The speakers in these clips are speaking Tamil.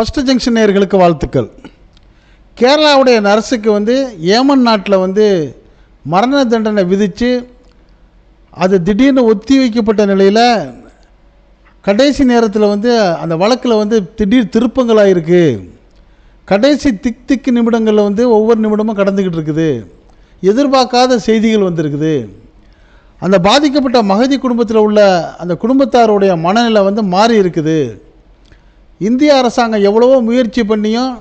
ஃபஸ்ட்டு ஜங்ஷன் நேர்களுக்கு வாழ்த்துக்கள். கேரளாவுடைய நர்ஸுக்கு வந்து ஏமன் நாட்டில் வந்து மரண தண்டனை விதித்து அது திடீர்னு ஒத்தி வைக்கப்பட்ட நிலையில் கடைசி நேரத்தில் வந்து அந்த வழக்கில் வந்து திடீர் திருப்பங்களாக இருக்குது கடைசி திக் திக்கு நிமிடங்களில் வந்து ஒவ்வொரு நிமிடமும் கடந்துக்கிட்டு இருக்குது. எதிர்பார்க்காத செய்திகள் வந்திருக்குது. அந்த பாதிக்கப்பட்ட மகதி குடும்பத்தில் உள்ள அந்த குடும்பத்தாருடைய மனநிலை வந்து மாறி இருக்குது இந்திய அரசாங்கம் எவ்வளவோ முயற்சி பண்ணியும்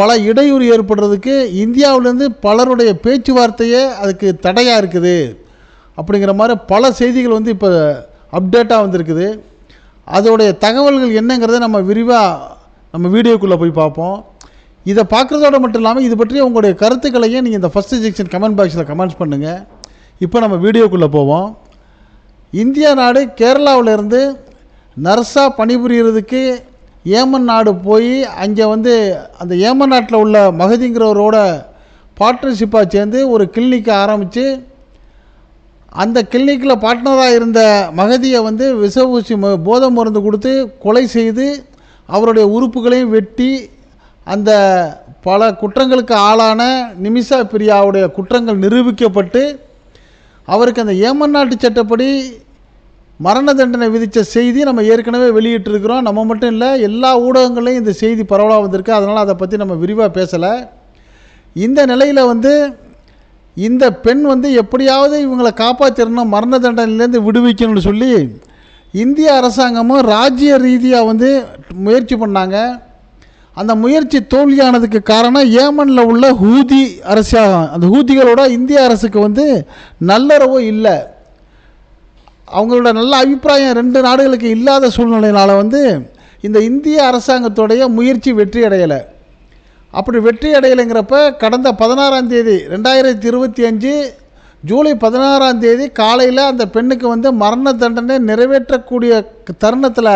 பல இடையூறு ஏற்படுறதுக்கு இந்தியாவிலேருந்து பலருடைய பேச்சுவார்த்தையே அதுக்கு தடையாக இருக்குது. அப்படிங்கிற மாதிரி பல செய்திகள் வந்து இப்போ அப்டேட்டாக வந்திருக்குது. அதோடைய தகவல்கள் என்னங்கிறத நம்ம விரிவாக நம்ம வீடியோக்குள்ளே போய் பார்ப்போம். இதை பார்க்குறதோட மட்டும் இல்லாமல் இது பற்றி உங்களுடைய கருத்துக்களையும் நீங்கள் இந்த ஃபஸ்ட்டு செக்ஷன் கமெண்ட் பாக்ஸில் கமெண்ட்ஸ் பண்ணுங்கள் இப்போ நம்ம வீடியோக்குள்ளே போவோம். இந்தியா நாடு கேரளாவிலேருந்து நர்ஸாக பணிபுரியறதுக்கு ஏமன் நாடு போய் அங்கே வந்து அந்த ஏமன் நாட்டில் உள்ள மகதிங்கிறவரோட பார்ட்னர்ஷிப்பாக சேர்ந்து ஒரு கிளினிக்கை ஆரம்பித்து அந்த கிளினிக்கில் பார்ட்னராக இருந்த மகதியை வந்து விஷ ஊசி ம- போதை மருந்து கொடுத்து கொலை செய்து அவருடைய உறுப்புகளையும் வெட்டி அந்த பல குற்றங்களுக்கு ஆளான நிமிஷா பிரியாவுடைய குற்றங்கள் நிரூபிக்கப்பட்டு அவருக்கு அந்த ஏமன் நாட்டு சட்டப்படி மரண தண்டனை விதித்த செய்தி நம்ம ஏற்கனவே வெளியிட்டிருக்கிறோம். நம்ம மட்டும் இல்லை எல்லா ஊடகங்களையும் இந்த செய்தி பரவலாக வந்திருக்கு. அதனால் அதை பற்றி நம்ம விரிவாக பேசலை. இந்த நிலையில் வந்து இந்த பெண் வந்து எப்படியாவது இவங்களை காப்பாற்றிடணும் மரண தண்டனையிலேருந்து விடுவிக்கணும்னு சொல்லி இந்திய அரசாங்கமும் ராஜ்ய ரீதியாக வந்து முயற்சி பண்ணாங்க. அந்த முயற்சி தோல்வியானதுக்கு காரணம் ஏமனில் உள்ள ஹூதி அரசாங்கம். அந்த ஹூதிகளோட இந்திய அரசுக்கு வந்து நல்லுறவு இல்லை. அவங்களோட நல்ல அபிப்பிராயம் ரெண்டு நாடுகளுக்கு இல்லாத சூழ்நிலையினால் வந்து இந்த இந்திய அரசாங்கத்துடைய முயற்சி வெற்றி அடையலை. அப்படி வெற்றி அடையலைங்கிறப்ப கடந்த பதினாறாம் தேதி ரெண்டாயிரத்தி இருபத்தி அஞ்சு ஜூலை பதினாறாம் தேதி காலையில் அந்த பெண்ணுக்கு வந்து மரண தண்டனை நிறைவேற்றக்கூடிய தருணத்தில்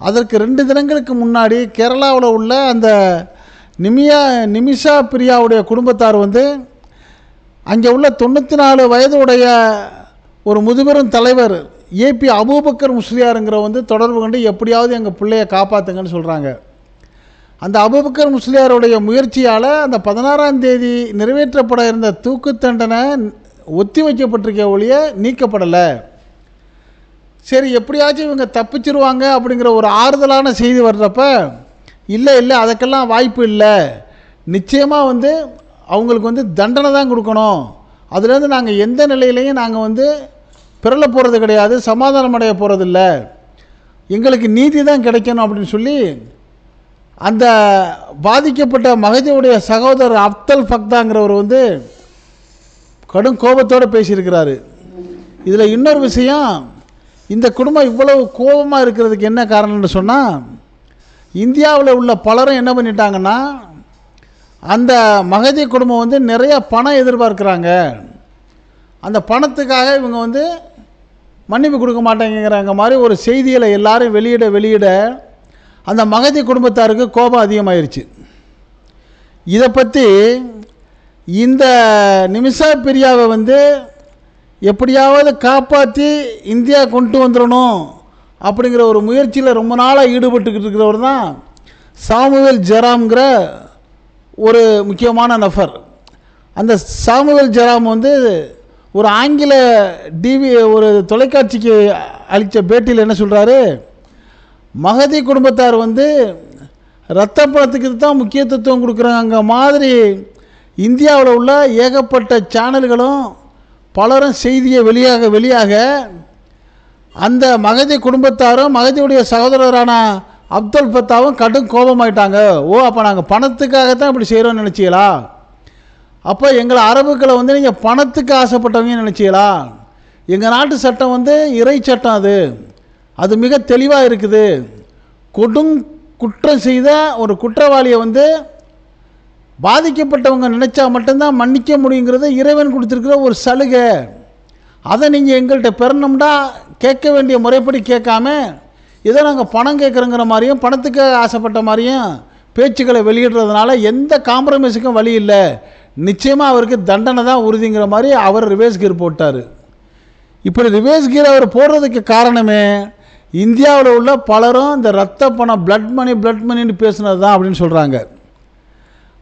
அதற்கு ரெண்டு தினங்களுக்கு முன்னாடி கேரளாவில் உள்ள அந்த நிமியா நிமிஷா பிரியாவுடைய குடும்பத்தார் வந்து அங்கே உள்ள தொண்ணூற்றி நாலு வயதுடைய ஒரு முதுபெரும் தலைவர் ஏபி அபூபக்கர் முஸ்லியாருங்கிற வந்து தொடர்பு கொண்டு எப்படியாவது எங்கள் பிள்ளைய காப்பாற்றுங்கன்னு சொல்கிறாங்க அந்த அபூபக்கர் முஸ்லியாருடைய முயற்சியால் அந்த பதினாறாம் தேதி நிறைவேற்றப்பட இருந்த தூக்கு தண்டனை ஒத்தி வைக்கப்பட்டிருக்க ஒழிய நீக்கப்படலை. சரி எப்படியாச்சும் இவங்க தப்பிச்சிருவாங்க அப்படிங்கிற ஒரு ஆறுதலான செய்தி வர்றப்ப இல்லை இல்லை அதுக்கெல்லாம் வாய்ப்பு இல்லை. நிச்சயமாக வந்து அவங்களுக்கு வந்து தண்டனை தான் கொடுக்கணும். அதுலேருந்து நாங்கள் எந்த நிலையிலையும் நாங்கள் வந்து பிறல போகிறது கிடையாது சமாதானம் அடைய போகிறதில்ல எங்களுக்கு நீதி தான் கிடைக்கணும் அப்படின்னு சொல்லி அந்த பாதிக்கப்பட்ட மகதியுடைய சகோதரர் அப்தல் ஃபக்தாங்கிறவர் வந்து கடும் கோபத்தோடு பேசியிருக்கிறாரு. இதில் இன்னொரு விஷயம் இந்த குடும்பம் இவ்வளவு கோபமாக இருக்கிறதுக்கு என்ன காரணம்னு சொன்னால் இந்தியாவில் உள்ள பலரும் என்ன பண்ணிட்டாங்கன்னா அந்த மகதி குடும்பம் வந்து நிறைய பணம் எதிர்பார்க்குறாங்க. அந்த பணத்துக்காக இவங்க வந்து மன்னிப்பு கொடுக்க மாட்டேங்கிறாங்க மாதிரி ஒரு செய்திகளை எல்லாரும் வெளியிட வெளியிட அந்த மகதி குடும்பத்தாருக்கு கோபம் அதிகமாயிருச்சு. இதை பற்றி இந்த நிமிஷா பிரியாவை வந்து எப்படியாவது காப்பாற்றி இந்தியா கொண்டு வந்துடணும் அப்படிங்கிற ஒரு முயற்சியில் ரொம்ப நாளாக ஈடுபட்டுக்கிட்டு இருக்கிறவர் தான் சாமுவேல் ஜெராம்ங்கிற ஒரு முக்கியமான நபர். அந்த சாமுவேல் ஜெராம் வந்து ஒரு ஆங்கில டிவி ஒரு தொலைக்காட்சிக்கு அளித்த பேட்டியில் என்ன சொல்கிறாரு மகதி குடும்பத்தார் வந்து இரத்த பணத்துக்கு தான் முக்கியத்துவம் கொடுக்குறாங்க மாதிரி இந்தியாவில் உள்ள ஏகப்பட்ட சேனல்களும் பலரும் செய்தியை வெளியாக வெளியாக அந்த மகதி குடும்பத்தாரும் மகதியுடைய சகோதரரான அப்துல் ஃபத்தாவும் கடும் கோபமாயிட்டாங்க. ஓ அப்போ நாங்கள் பணத்துக்காகத்தான் இப்படி செய்கிறோம்னு நினச்சிங்களா? அப்போ எங்களை அரபுக்களை வந்து நீங்கள் பணத்துக்கு ஆசைப்பட்டவங்க நினச்சிங்களா? எங்கள் நாட்டு சட்டம் வந்து இறை சட்டம் அது. அது மிக தெளிவாக இருக்குது. கொடும் குற்றம் செய்த ஒரு குற்றவாளியை வந்து பாதிக்கப்பட்டவங்க நினச்சா மட்டும்தான் மன்னிக்க முடியுங்கிறது இறைவன் கொடுத்துருக்கிற ஒரு சலுகை. அதை நீங்கள் எங்கள்கிட்ட பெறணும்னா கேட்க வேண்டிய முறைப்படி கேட்காம ஏதோ நாங்கள் பணம் கேட்குறோங்கிற மாதிரியும் பணத்துக்கு ஆசைப்பட்ட மாதிரியும் பேச்சுக்களை வெளியிடுறதுனால எந்த காம்ப்ரமைஸுக்கும் வழி இல்லை. நிச்சயமாக அவருக்கு தண்டனை தான் உறுதிங்கிற மாதிரி அவர் ரிவேஸ் கீர் போட்டார். இப்படி ரிவேஸ் கீர் அவர் போடுறதுக்கு காரணமே இந்தியாவில் உள்ள பலரும் இந்த ரத்த பணம் பிளட் மணி பிளட் மணின்னு பேசுனது தான் அப்படின்னு சொல்கிறாங்க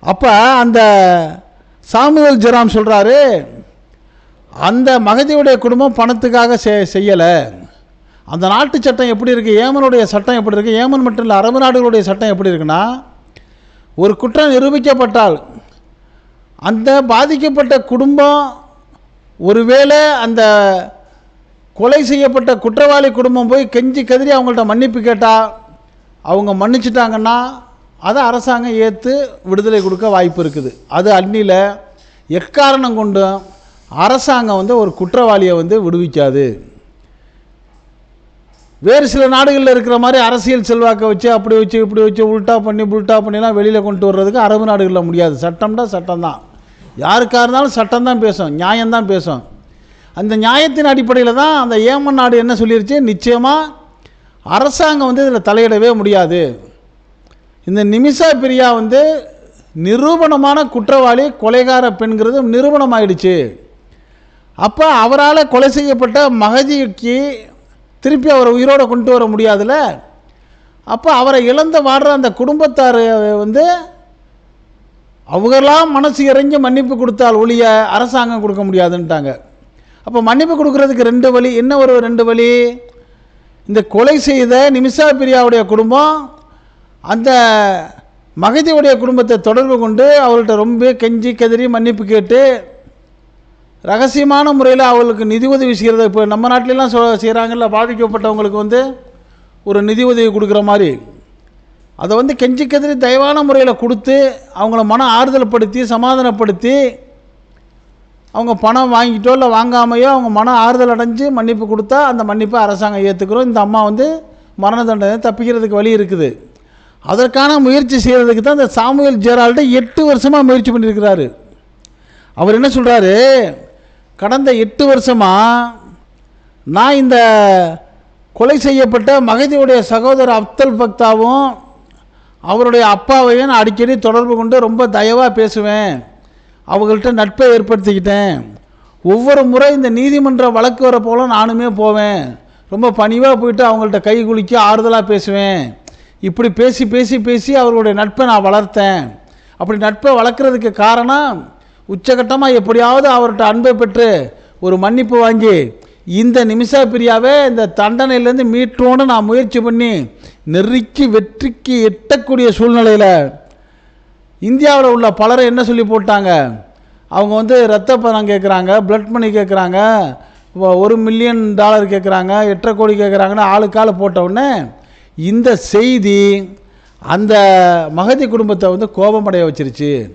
அப்போ அந்த சாமுவேல் ஜெராம் சொல்கிறாரு அந்த மகதியுடைய குடும்பம் பணத்துக்காக செ செய்யலை. அந்த நாட்டு சட்டம் எப்படி இருக்குது ஏமனுடைய சட்டம் எப்படி இருக்குது ஏமன் மட்டும் இல்லை அரபு நாடுகளுடைய சட்டம் எப்படி இருக்குன்னா ஒரு குற்றம் நிரூபிக்கப்பட்டால் அந்த பாதிக்கப்பட்ட குடும்பம் ஒருவேளை அந்த கொலை செய்யப்பட்ட குற்றவாளி குடும்பம் போய் கெஞ்சி கதறி அவங்கள்ட்ட மன்னிப்பு கேட்டால் அவங்க மன்னிச்சிட்டாங்கன்னா அதை அரசாங்கம் ஏற்று விடுதலை கொடுக்க வாய்ப்பு இருக்குது. அது அன்னியில் எக்காரணம் கொண்டும் அரசாங்கம் வந்து ஒரு குற்றவாளியை வந்து விடுவிக்காது. வேறு சில நாடுகளில் இருக்கிற மாதிரி அரசியல் செல்வாக்கை வச்சு அப்படி வச்சு இப்படி வச்சு உல்ட்டா பண்ணி புல்ட்டா பண்ணிலாம் வெளியில் கொண்டு வர்றதுக்கு அரபு நாடுகளில் முடியாது. சட்டம்னா சட்டம் தான் யாருக்காக இருந்தாலும் சட்டம் தான் பேசும் நியாயம்தான் பேசும். அந்த நியாயத்தின் அடிப்படையில் தான் அந்த ஏமன் நாடு என்ன சொல்லிருச்சு? நிச்சயமாக அரசாங்கம் வந்து இதில் தலையிடவே முடியாது. இந்த நிமிஷா பிரியா வந்து நிரூபணமான குற்றவாளி கொலைகார பெண்கிறது நிரூபணம் ஆயிடுச்சு அப்போ அவரால் கொலை செய்யப்பட்ட மகஜிக்கு திருப்பி அவரை உயிரோடு கொண்டு வர முடியாதுல்ல? அப்போ அவரை இழந்து வாடுற அந்த குடும்பத்தார் வந்து அவங்களாம் மனசு இறங்கி மன்னிப்பு கொடுத்தால் ஒழிய அரசாங்கம் கொடுக்க முடியாதுன்ட்டாங்க. அப்போ மன்னிப்பு கொடுக்கறதுக்கு ரெண்டு வழி என்ன ஒரு ரெண்டு வழி? இந்த கொலை செய்த நிமிஷா பிரியாவுடைய குடும்பம் அந்த மகதியுடைய குடும்பத்தை தொடர்பு கொண்டு அவள்கிட்ட ரொம்ப கெஞ்சி கதறி மன்னிப்பு கேட்டு ரகசியமான முறையில் அவளுக்கு நிதி உதவி செய்கிறத இப்போ நம்ம நாட்டிலலாம் செய்கிறாங்கல்ல பாதிக்கப்பட்டவங்களுக்கு வந்து ஒரு நிதி உதவி கொடுக்குற மாதிரி. அதை வந்து கெஞ்சி கதறி தயவான முறையில் கொடுத்து அவங்கள மன ஆறுதல் படுத்தி சமாதானப்படுத்தி அவங்க பணம் வாங்கிட்டோ இல்லை வாங்காமையோ அவங்க மன ஆறுதல் அடைஞ்சு மன்னிப்பு கொடுத்தா அந்த மன்னிப்பை அரசாங்கம் ஏற்றுக்கிறோம் இந்த அம்மா வந்து மரண தண்டனை தப்பிக்கிறதுக்கு வழி இருக்குது. அதற்கான முயற்சி செய்கிறதுக்கு தான் இந்த சாமுவேல் ஜெரால்டு எட்டு வருஷமாக முயற்சி பண்ணியிருக்கிறாரு அவர் என்ன சொல்கிறாரு கடந்த எட்டு வருஷமாக நான் இந்த கொலை செய்யப்பட்ட மகதியுடைய சகோதரர் அப்தல் பக்தாவும் அவருடைய அப்பாவையும் நான் அடிக்கடி தொடர்பு கொண்டு ரொம்ப தயவாக பேசுவேன். அவங்கள்ட்ட நட்பை ஏற்படுத்திக்கிட்டேன். ஒவ்வொரு முறை இந்த நீதிமன்ற வழக்கு வர போல நானுமே போவேன். ரொம்ப பணிவாக போயிட்டு அவங்கள்ட்ட கை குலுக்கி ஆறுதலாக பேசுவேன். இப்படி பேசி பேசி பேசி அவர்களுடைய நட்பை நான் வளர்த்தேன். அப்படி நட்பை வளர்க்குறதுக்கு காரணம் உச்சகட்டமாக எப்படியாவது அவர்கிட்ட அன்பை பெற்று ஒரு மன்னிப்பு வாங்கி இந்த நிமிஷா பிரியாவை இந்த தண்டனையிலேருந்து மீட்டோன்னு நான் முயற்சி பண்ணி நெருக்கி வெற்றிக்கு எட்டக்கூடிய சூழ்நிலையில் இந்தியாவில் உள்ள பலரை என்ன சொல்லி போட்டாங்க? அவங்க வந்து ரத்த பணம் கேட்குறாங்க பிளட் மணி கேட்குறாங்க ஒரு மில்லியன் டாலர் கேட்குறாங்க எட்டரை கோடி கேட்குறாங்கன்னு ஆளுக்கு போட்டவுடனே இந்த செய்தி அந்த மகதி குடும்பத்தை வந்து கோபமடைய வச்சிருச்சு.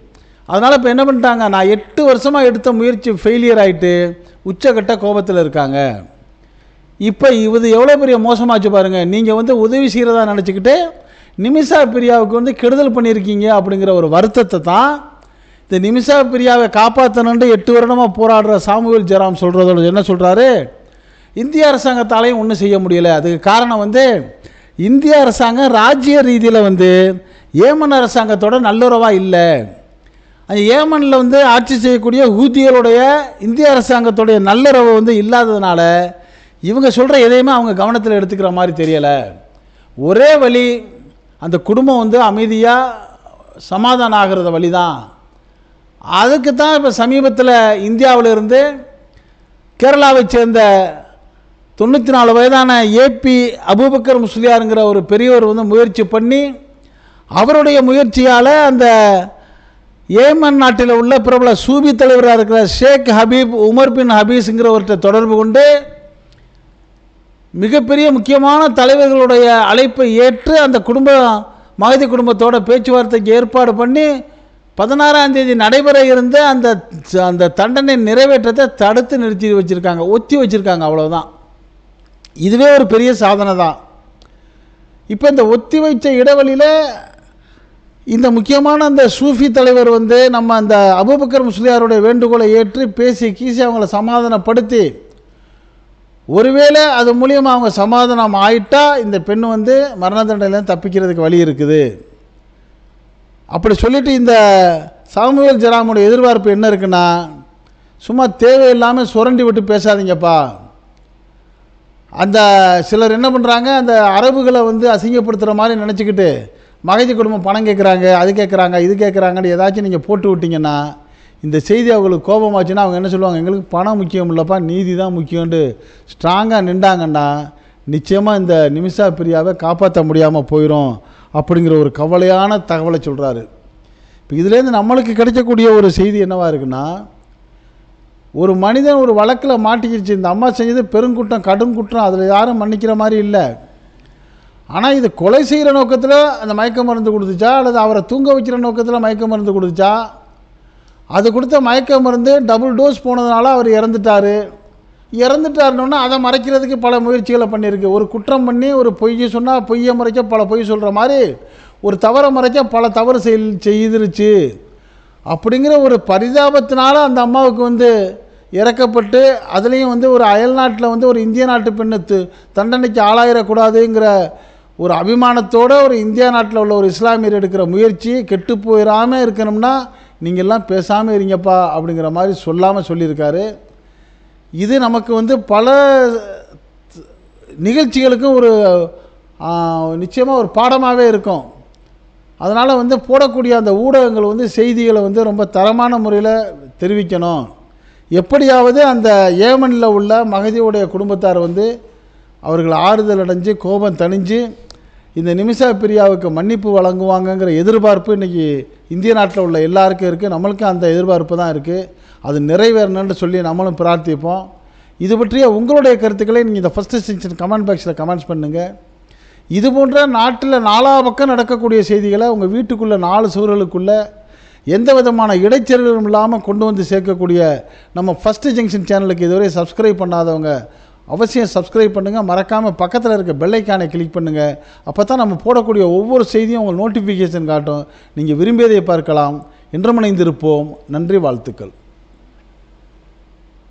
அதனால் இப்போ என்ன பண்ணிட்டாங்க? நான் எட்டு வருஷமாக எடுத்த முயற்சி ஃபெயிலியர் ஆகிட்டு உச்சக்கட்ட கோபத்தில் இருக்காங்க. இப்போ இது எவ்வளோ பெரிய மோசமாச்சு பாருங்கள் நீங்கள் வந்து உதவி செய்கிறதா நினச்சிக்கிட்டு நிமிஷா பிரியாவுக்கு வந்து கெடுதல் பண்ணியிருக்கீங்க அப்படிங்கிற ஒரு வருத்தத்தை தான் இந்த நிமிஷா பிரியாவை காப்பாற்றணுன்ட்டு எட்டு வருடமாக போராடுற சாமுவேல் ஜெராம் சொல்கிறதோட என்ன சொல்கிறாரு இந்திய அரசாங்கத்தாலையும் ஒன்றும் செய்ய முடியலை. அதுக்கு காரணம் வந்து இந்திய அரசாங்கம் ராஜ்ய ரீதியில் வந்து ஏமன் அரசாங்கத்தோட நல்லுறவாக இல்லை. ஏமனில் வந்து ஆட்சி செய்யக்கூடிய ஊதியருடைய இந்திய அரசாங்கத்துடைய நல்லுறவு வந்து இல்லாததுனால இவங்க சொல்கிற எதையுமே அவங்க கவனத்தில் எடுத்துக்கிற மாதிரி தெரியலை. ஒரே வழி அந்த குடும்பம் வந்து அமைதியாக சமாதானம் ஆகிறத வழி தான் அதுக்கு தான் இப்போ சமீபத்தில் இந்தியாவிலிருந்து கேரளாவை சேர்ந்த தொண்ணூற்றி நாலு வயதான ஏபி அபூபக்கர் முஸ்லியாருங்கிற ஒரு பெரியவர் வந்து முயற்சி பண்ணி அவருடைய முயற்சியால் அந்த ஏமன் நாட்டில் உள்ள பிரபல சூபி தலைவராக இருக்கிற ஷேக் ஹபீப் உமர் பின் ஹபீஸுங்கிறவர்கிட்ட தொடர்பு கொண்டு மிகப்பெரிய முக்கியமான தலைவர்களுடைய அழைப்பை ஏற்று அந்த குடும்ப மகதி குடும்பத்தோட பேச்சுவார்த்தைக்கு ஏற்பாடு பண்ணி பதினாறாம் தேதி நடைபெற இருந்த அந்த அந்த தண்டனை நிறைவேற்றத்தை தடுத்து நிறுத்தி வச்சுருக்காங்க ஒத்தி வச்சுருக்காங்க அவ்வளோதான் இதுவே ஒரு பெரிய சாதனை தான் இப்போ இந்த ஒத்தி வைச்ச இடைவெளியில் இந்த முக்கியமான அந்த சூஃபி தலைவர் வந்து நம்ம அந்த அபுபக்கர் முஸ்லியாருடைய வேண்டுகோளை ஏற்று பேசி கீசி அவங்கள சமாதானப்படுத்தி ஒருவேளை அது மூலியமாக அவங்க சமாதானம் ஆயிட்டா இந்த பெண் வந்து மரண தண்டனையிலேருந்து தப்பிக்கிறதுக்கு வழி இருக்குது. அப்படி சொல்லிட்டு இந்த சாமுவேல் ஜெராமுடைய எதிர்பார்ப்பு என்ன இருக்குன்னா சும்மா தேவையில்லாமல் சுரண்டி விட்டு பேசாதீங்கப்பா. அந்த சிலர் என்ன பண்ணுறாங்க அந்த அரபுகளை வந்து அசிங்கப்படுத்துகிற மாதிரி நினச்சிக்கிட்டு மகதி குடும்பம் பணம் கேட்குறாங்க அது கேட்குறாங்க இது கேட்குறாங்கன்னு ஏதாச்சும் நீங்கள் போட்டு விட்டிங்கன்னா இந்த செய்தி அவங்களுக்கு கோபமாச்சுன்னா அவங்க என்ன சொல்லுவாங்க? எங்களுக்கு பணம் முக்கியம் இல்லைப்பா நீதி தான் முக்கியம்னு ஸ்ட்ராங்காக நின்றாங்கன்னா நிச்சயமாக இந்த நிமிஷா பிரியாவை காப்பாற்ற முடியாமல் போயிடும் அப்படிங்கிற ஒரு கவலையான தகவலை சொல்கிறாரு இப்போ இதுலேருந்து நம்மளுக்கு கிடைக்கக்கூடிய ஒரு செய்தி என்னவாக இருக்குன்னா ஒரு மனிதன் ஒரு வழக்கில் மாட்டிக்கிடுச்சு இந்த அம்மா செஞ்சது பெருங்குற்றம் கடும் குற்றம் அதில் யாரும் மன்னிக்கிற மாதிரி இல்லை. ஆனால் இது கொலை செய்கிற நோக்கத்தில் அந்த மயக்க மருந்து கொடுத்துச்சா? அல்லது அவரை தூங்க வைக்கிற நோக்கத்தில் மயக்க மருந்து கொடுத்துச்சா? அது கொடுத்த மயக்க மருந்து டபுள் டோஸ் போனதுனால அவர் இறந்துட்டார். இறந்துட்டாருனோன்னா அதை மறைக்கிறதுக்கு பல முயற்சிகளை பண்ணியிருக்கு. ஒரு குற்றம் பண்ணி ஒரு பொய்யை சொன்னால் பொய்யை மறைக்க பல பொய் சொல்கிற மாதிரி ஒரு தவறை மறைக்க பல தவறு செய் செய்திருச்சு. அப்படிங்கிற ஒரு பரிதாபத்தினால அந்த அம்மாவுக்கு வந்து இறக்கப்பட்டு அதுலேயும் வந்து ஒரு அயல் நாட்டில் வந்து ஒரு இந்திய நாட்டு பெண்ணு தண்டனைக்கு ஆளாயிடக்கூடாதுங்கிற ஒரு அபிமானத்தோடு ஒரு இந்தியா நாட்டில் உள்ள ஒரு இஸ்லாமியர் எடுக்கிற முயற்சி கெட்டு போயிடாமல் இருக்கணும்னா நீங்கள்லாம் பேசாமல் இருங்கப்பா அப்படிங்கிற மாதிரி சொல்லாமல் சொல்லியிருக்காரு. இது நமக்கு வந்து பல நிகழ்ச்சிகளுக்கும் ஒரு நிச்சயமாக ஒரு பாடமாகவே இருக்கும். அதனால் வந்து போடக்கூடிய அந்த ஊடகங்கள் வந்து செய்திகளை வந்து ரொம்ப தரமான முறையில் தெரிவிக்கணும். எப்படியாவது அந்த ஏமனில் உள்ள மகதியுடைய குடும்பத்தார் வந்து அவர்கள் ஆறுதல் அடைஞ்சு கோபம் தணிஞ்சு இந்த நிமிஷா பிரியாவுக்கு மன்னிப்பு வழங்குவாங்கங்கிற எதிர்பார்ப்பு இன்றைக்கி இந்திய நாட்டில் உள்ள எல்லாருக்கும் இருக்குது நம்மளுக்கும் அந்த எதிர்பார்ப்பு தான் இருக்குது அது நிறைவேறணும்னு சொல்லி நம்மளும் பிரார்த்திப்போம். இது பற்றிய உங்களுடைய கருத்துக்களை நீங்கள் இந்த ஃபஸ்ட்டு செக்ஷன் கமெண்ட் பாக்ஸில் கமெண்ட்ஸ் பண்ணுங்கள் இது போன்ற நாட்டில் நாலா பக்கம் நடக்கக்கூடிய செய்திகளை உங்கள் வீட்டுக்குள்ளே நாலு சுவர்களுக்குள்ளே எந்த விதமான இடைச்செருகளும் இல்லாமல் கொண்டு வந்து சேர்க்கக்கூடிய நம்ம ஃபஸ்ட்டு ஜங்ஷன் சேனலுக்கு இதுவரை சப்ஸ்கிரைப் பண்ணாதவங்க அவசியம் சப்ஸ்கிரைப் பண்ணுங்கள் மறக்காமல் பக்கத்தில் இருக்க பெல்லைக்கானை கிளிக் பண்ணுங்கள் அப்போ தான் நம்ம போடக்கூடிய ஒவ்வொரு செய்தியும் உங்களுக்கு நோட்டிஃபிகேஷன் காட்டும். நீங்கள் விரும்பியதை பார்க்கலாம். இன்றமணைந்திருப்போம் நன்றி வாழ்த்துக்கள்.